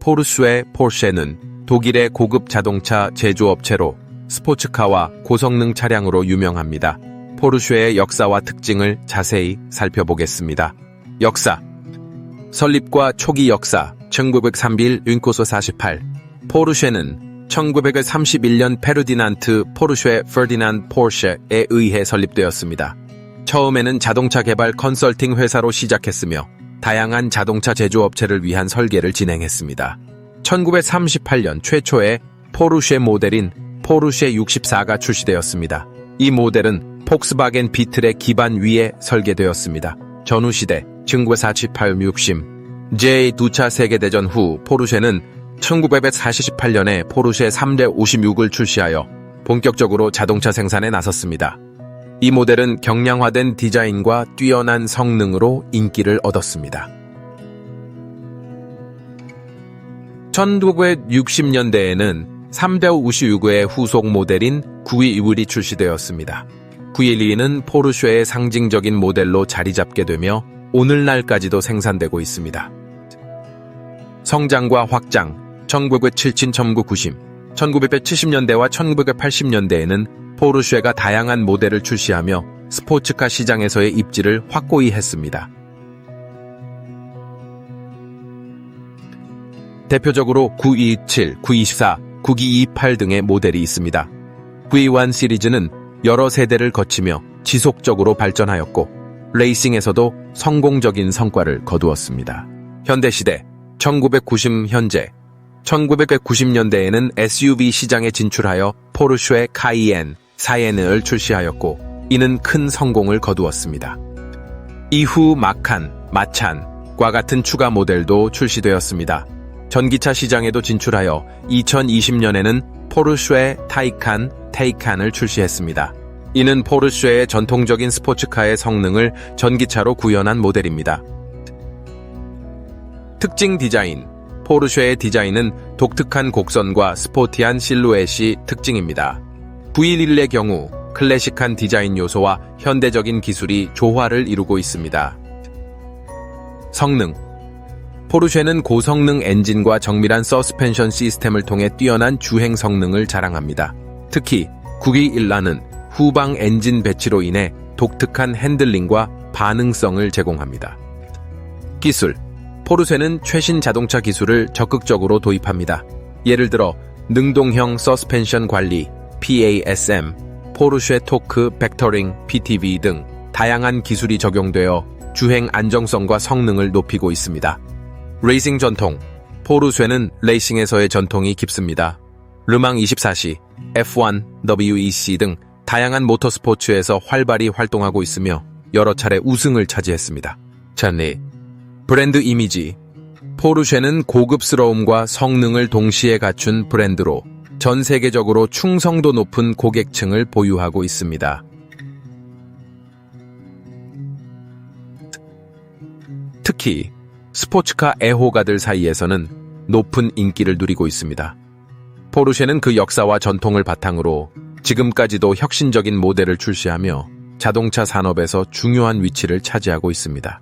포르쉐 포르쉐는 독일의 고급 자동차 제조업체로 스포츠카와 고성능 차량으로 유명합니다. 포르쉐의 역사와 특징을 자세히 살펴보겠습니다. 역사 설립과 초기 역사 1931 윈코소 48 포르쉐는 1931년 페르디난트 포르쉐 퍼디난 포르쉐에 의해 설립되었습니다. 처음에는 자동차 개발 컨설팅 회사로 시작했으며 다양한 자동차 제조업체를 위한 설계를 진행했습니다. 1938년 최초의 포르쉐 모델인 포르쉐 64가 출시되었습니다. 이 모델은 폭스바겐 비틀의 기반 위에 설계되었습니다. 전후 시대 1948 60 제2차 세계대전 후 포르쉐는 1948년에 포르쉐 3대 56을 출시하여 본격적으로 자동차 생산에 나섰습니다. 이 모델은 경량화된 디자인과 뛰어난 성능으로 인기를 얻었습니다. 1960년대에는 3대 56의 후속 모델인 921이 출시되었습니다. 912는 포르쉐의 상징적인 모델로 자리 잡게 되며 오늘날까지도 생산되고 있습니다. 성장과 확장 1977, 1990, 1970년대와 1980년대에는 포르쉐가 다양한 모델을 출시하며 스포츠카 시장에서의 입지를 확고히 했습니다. 대표적으로 927, 924, 9228 등의 모델이 있습니다. 921 시리즈는 여러 세대를 거치며 지속적으로 발전하였고 레이싱에서도 성공적인 성과를 거두었습니다. 현대시대 1990 현재 1990년대에는 SUV 시장에 진출하여 포르쉐 카이엔, 사이엔을 출시하였고 이는 큰 성공을 거두었습니다. 이후 마칸, 마찬과 같은 추가 모델도 출시되었습니다. 전기차 시장에도 진출하여 2020년에는 포르쉐 타이칸, 테이칸을 출시했습니다. 이는 포르쉐의 전통적인 스포츠카의 성능을 전기차로 구현한 모델입니다. 특징 디자인 포르쉐의 디자인은 독특한 곡선과 스포티한 실루엣이 특징입니다. 911의 경우 클래식한 디자인 요소와 현대적인 기술이 조화를 이루고 있습니다. 성능 포르쉐는 고성능 엔진과 정밀한 서스펜션 시스템을 통해 뛰어난 주행 성능을 자랑합니다. 특히 921라는 후방 엔진 배치로 인해 독특한 핸들링과 반응성을 제공합니다. 기술 포르쉐는 최신 자동차 기술을 적극적으로 도입합니다. 예를 들어 능동형 서스펜션 관리 PASM, 포르쉐 토크 벡터링 PTV 등 다양한 기술이 적용되어 주행 안정성과 성능을 높이고 있습니다. 레이싱 전통 포르쉐는 레이싱에서의 전통이 깊습니다. 르망 24시, F1, WEC 등 다양한 모터스포츠에서 활발히 활동하고 있으며 여러 차례 우승을 차지했습니다. 찬리 브랜드 이미지 포르쉐는 고급스러움과 성능을 동시에 갖춘 브랜드로 전 세계적으로 충성도 높은 고객층을 보유하고 있습니다. 특히 스포츠카 애호가들 사이에서는 높은 인기를 누리고 있습니다. 포르쉐는 그 역사와 전통을 바탕으로 지금까지도 혁신적인 모델을 출시하며 자동차 산업에서 중요한 위치를 차지하고 있습니다.